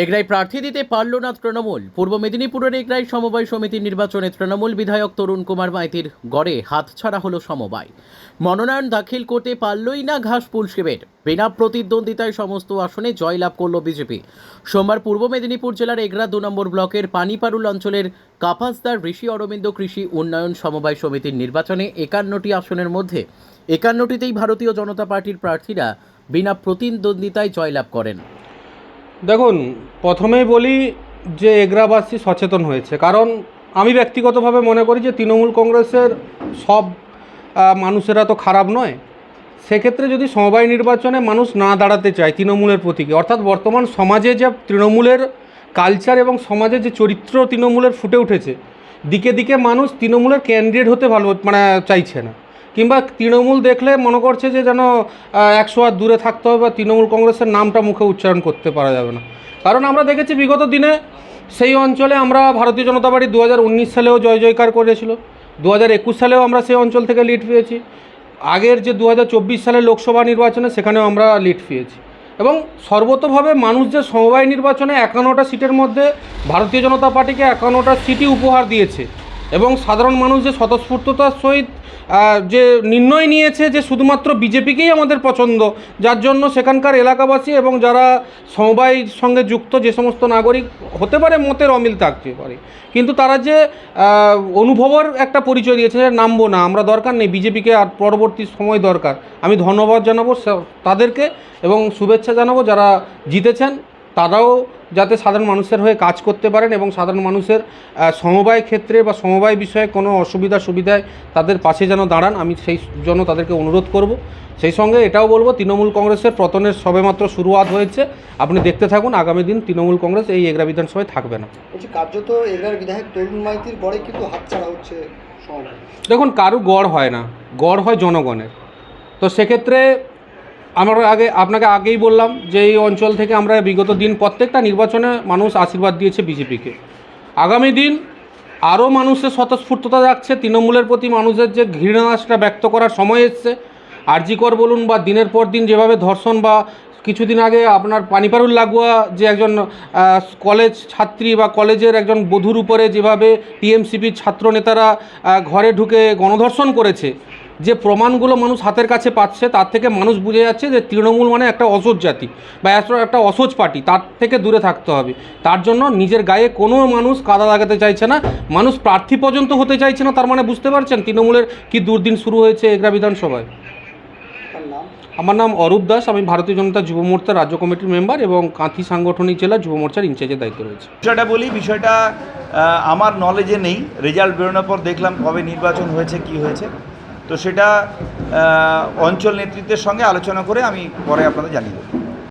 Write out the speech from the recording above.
এগরাই প্রার্থী দিতে পারল না তৃণমূল। পূর্ব মেদিনীপুরের এগরাই সমবায় সমিতির নির্বাচনে তৃণমূল বিধায়ক তরুণ কুমার মাইতির গড়ে হাতছাড়া হলো সমবায়। মনোনয়ন দাখিল করতে পারলই না ঘাসপুল শিবের বিনা প্রতিদ্বন্দ্বিতায় সমস্ত আসনে জয়লাভ করল বিজেপি। সোমবার পূর্ব মেদিনীপুর জেলার এগরা দু নম্বর ব্লকের পানিপারুল অঞ্চলের কাপাসদার ঋষি অরবিন্দ কৃষি উন্নয়ন সমবায় সমিতির নির্বাচনে একান্নটি আসনের মধ্যে একান্নটিতেই ভারতীয় জনতা পার্টির প্রার্থীরা বিনা প্রতিদ্বন্দ্বিতায় জয়লাভ করেন। দেখুন, প্রথমেই বলি যে এগরাবাসী সচেতন হয়েছে। কারণ আমি ব্যক্তিগতভাবে মনে করি যে তৃণমূল কংগ্রেসের সব মানুষেরা তো খারাপ নয়। সেক্ষেত্রে যদি সমবায় নির্বাচনে মানুষ না দাঁড়াতে চায় তৃণমূলের প্রতীকে অর্থাৎ বর্তমান সমাজে যে তৃণমূলের কালচার এবং সমাজে যে চরিত্র তৃণমূলের ফুটে উঠেছে, দিকে দিকে মানুষ তৃণমূলের ক্যান্ডিডেট হতে ভালো মানে চাইছে না। কিংবা তৃণমূল দেখলে মনে করছে যে যেন একশো হাত দূরে থাকতে হবে বা তৃণমূল কংগ্রেসের নামটা মুখে উচ্চারণ করতে পারা যাবে না। কারণ আমরা দেখেছি বিগত দিনে সেই অঞ্চলে আমরা ভারতীয় জনতা পার্টি দু হাজার উনিশ সালেও জয় জয়কার করেছিল দু হাজার একুশ সালেও আমরা সেই অঞ্চল থেকে লিড পেয়েছি, আগের যে দু সালের লোকসভা নির্বাচনে সেখানেও আমরা লিড পেয়েছি। এবং সর্বতভাবে মানুষ যে সমবায় নির্বাচনে একান্নটা সিটের মধ্যে ভারতীয় জনতা পার্টিকে একান্নটা সিটই উপহার দিয়েছে এবং সাধারণ মানুষ যে স্বতঃস্ফূর্ততার সহিত যে নির্ণয় নিয়েছে যে শুধুমাত্র বিজেপিকেই আমাদের পছন্দ, যার জন্য সেখানকার এলাকাবাসী এবং যারা সমবায়ের সঙ্গে যুক্ত যে সমস্ত নাগরিক, হতে পারে মতের অমিল থাকতে পারে, কিন্তু তারা যে অনুভবের একটা পরিচয় দিয়েছে যে নামবো না, আমরা দরকার নেই, বিজেপিকে আর পরবর্তী সময় দরকার। আমি ধন্যবাদ জানাব তাদেরকে এবং শুভেচ্ছা জানাব যারা জিতেছেন। তারাও যাতে সাধারণ মানুষের হয়ে কাজ করতে পারেন এবং সাধারণ মানুষের সমবায় ক্ষেত্রে বা সমবায় বিষয়ে কোনো অসুবিধা সুবিধায় তাদের পাশে যেন দাঁড়ান আমি সেই জন্য তাদেরকে অনুরোধ করব। সেই সঙ্গে এটাও বলব তৃণমূল কংগ্রেসের পতনের সবেমাত্র শুরুয়াত হয়েছে আপনি দেখতে থাকুন আগামী দিন তৃণমূল কংগ্রেস এই এগরা বিধানসভায় থাকবে না। বলছি কার্যত এগার বিধায়ক তরুণ মাইতির গড়ে কিন্তু হাতছাড়া হচ্ছে দেখুন কারু গড় হয় না গড় হয় জনগণের। তো সেক্ষেত্রে আমরা আগে, আপনাকে আগেই বললাম যে এই অঞ্চল থেকে আমরা বিগত দিন প্রত্যেকটা নির্বাচনে মানুষ আশীর্বাদ দিয়েছে বিজেপিকে। আগামী দিন আরও মানুষের স্বতঃস্ফূর্ততা যাচ্ছে, তৃণমূলের প্রতি মানুষের যে ঘৃণা সেটা ব্যক্ত করার সময় এসছে। আরজিকর বলুন বা দিনের পর দিন যেভাবে ধর্ষণ বা কিছুদিন আগে আপনার পানিপারুল লাগোয়া যে একজন কলেজ ছাত্রী বা কলেজের একজন বধূর উপরে যেভাবে টিএমসিপির ছাত্র নেতারা ঘরে ঢুকে গণধর্ষণ করেছে যে প্রমাণগুলো মানুষ হাতের কাছে পাচ্ছে, তার থেকে মানুষ বুঝে যাচ্ছে যে তৃণমূল মানে একটা অসহ্য জাতি বা একটা- অসহ্য পার্টি, তার থেকে দূরে থাকতে হবে। তার জন্য নিজের গায়ে কোনো মানুষ কাদা লাগাতে চাইছে না, মানুষ প্রার্থী পর্যন্ত হতে চাইছে না, তার মানে বুঝতে পারছেন তৃণমূলের কি দুর্দিন শুরু হয়েছে এগরা বিধানসভায়? আমার নাম অরূপ দাস, আমি ভারতীয় জনতা যুব মোর্চার রাজ্য কমিটির মেম্বার এবং কাঁথি সাংগঠনিক জেলা যুব মোর্চার ইনচার্জের দায়িত্ব রয়েছে। বিষয়টা বলি, বিষয়টা আমার নলেজে নেই রেজাল্ট বেরোনোর পর দেখলাম কবে নির্বাচন হয়েছে, কি হয়েছে। তো সেটা অঞ্চল নেতৃত্বের সঙ্গে আলোচনা করে আমি পরে আপনাদের জানিয়ে দেবো।